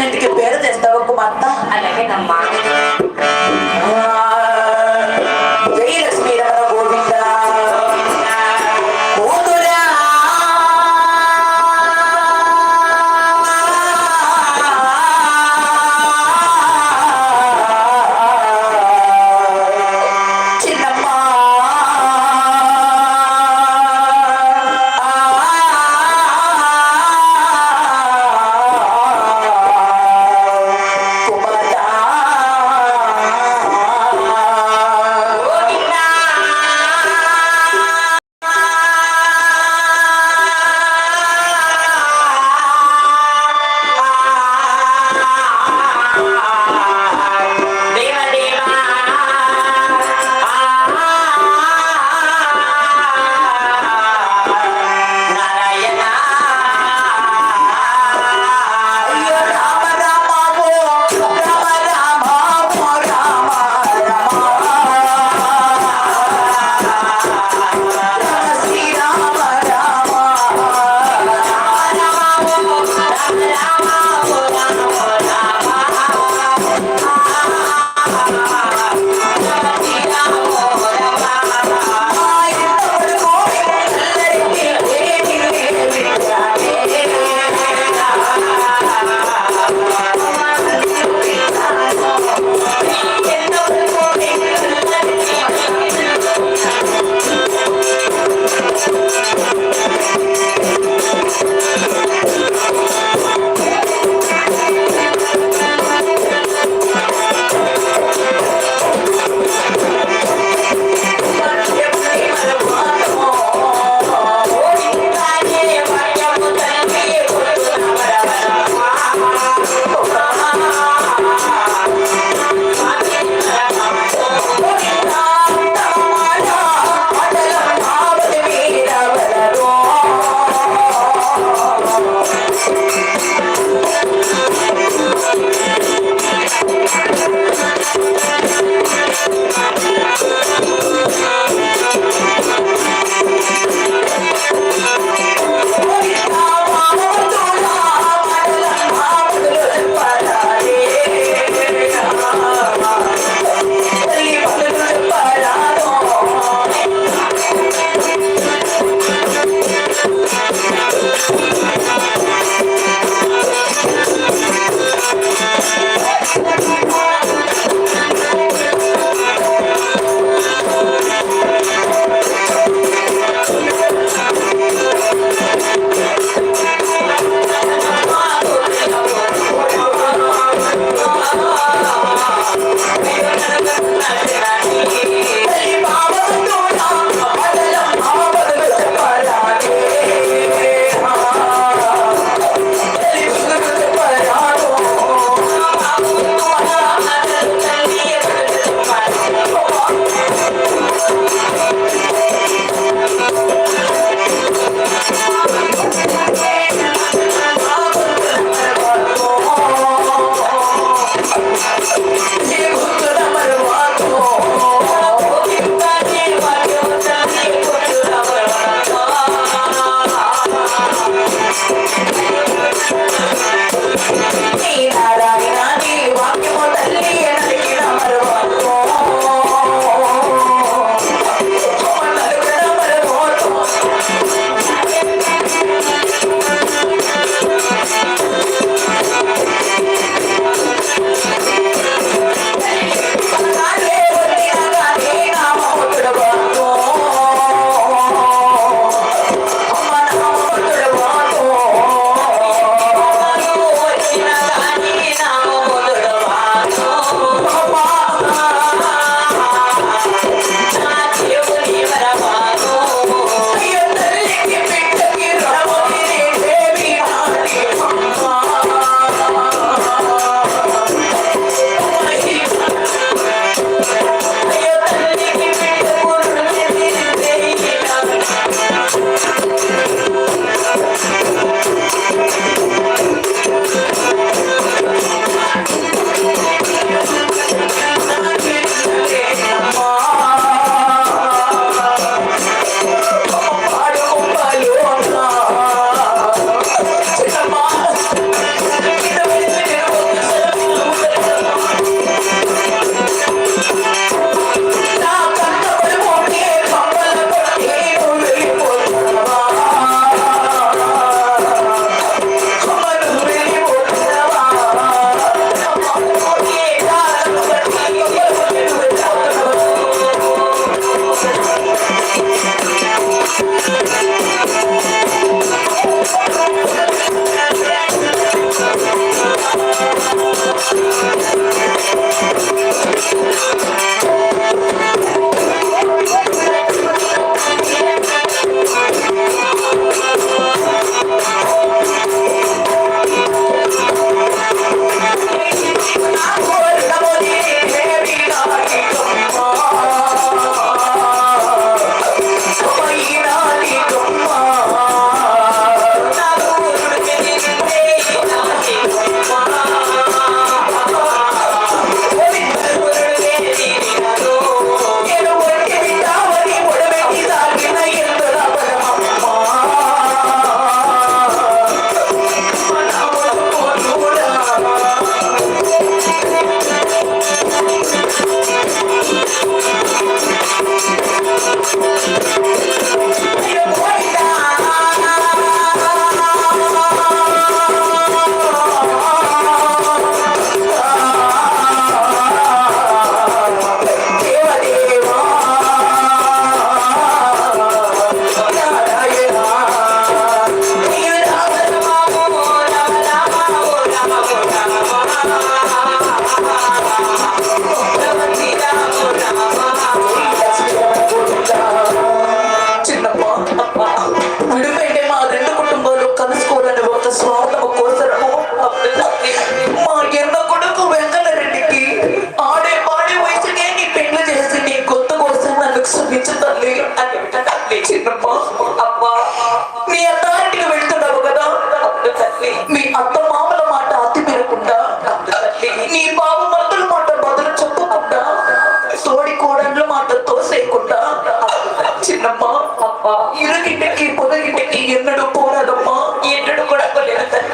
పుట్టినంటికి పేరు తెస్తావు కుమార్తె? అలాగేనమ్మా.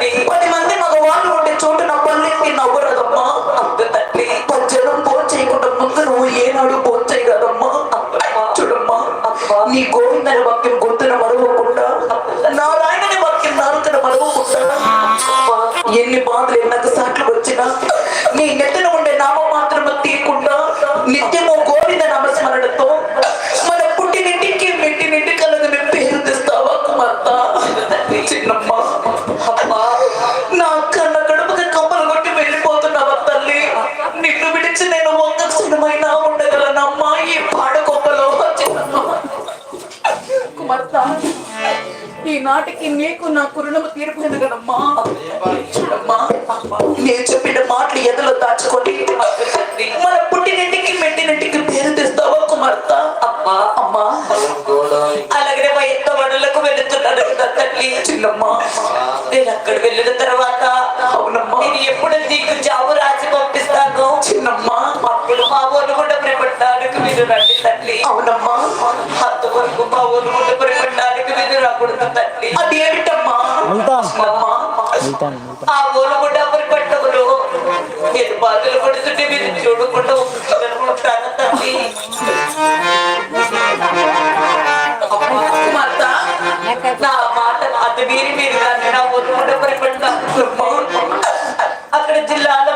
తల్లి. పది మంది మగవాళ్ళు ఉండే చోట నా పల్లెకి నవ్వరదమ్మా. అంతే తల్లి పచ్చడం ఫోన్ ముందు నువ్వు ఏనాడు ఫోన్ చేయగదమ్మా చూడమ్మా. నీ గోవిందని వాక్యం గుర్తున మరవకుండా నారాయణని వాక్యం నారతను మరవకుండా. ఎన్ని బాధలు ఎన్నకసార్లు వచ్చినా నీ నెత్తిన ఈ ఈనాటికి నీకు నా కురుణము తీరిపోయింది కదమ్మా. నేను చెప్పిన మాటలు ఎదులో దాచుకొని మన ఆ గోలుగుడ్డ బాధలు పడుతుంటే మీరు చూడకుండా మాట అది మీరు మీరు నా అక్కడ జిల్లాలో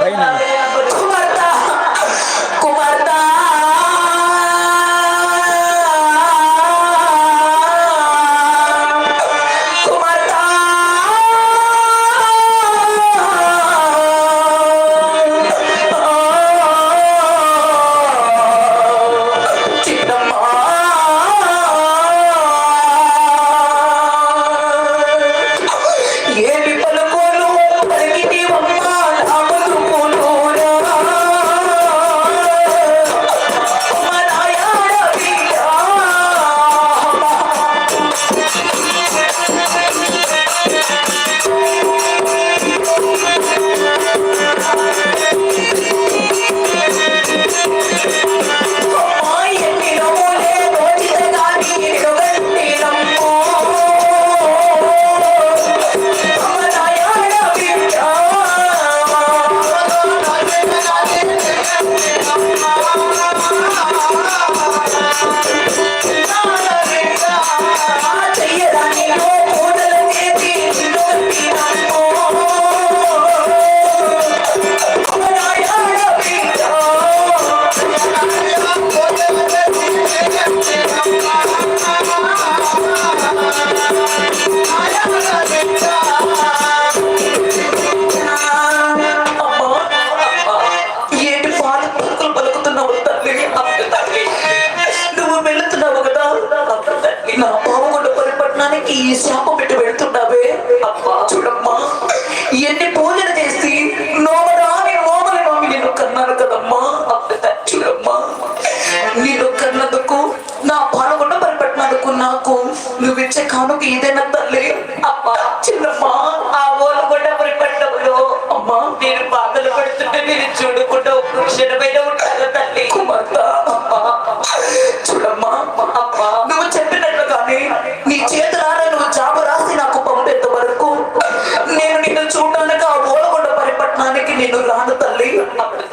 ఈ శాపం పెట్టి వెళ్తున్నావే అబ్బా చూడమ్మా. ఎన్ని పూజలు చేసి నోమరాని నోమలి నోమి నేను కన్నాను కదమ్మా. అబ్బా చూడమ్మా. నేను కన్నందుకు నా పాల్గొండ పరిపెట్టినందుకు నాకు నువ్విచ్చే కానుక ఏదైనా తల్లి. అబ్బా చిన్నమ్మా ఆ ఓలగొండ పరిపెట్టడంలో అమ్మా నేను బాధలు పెడుతుంటే నేను చూడకుండా ఒక్క క్షణమైన ఉంటాను. bem.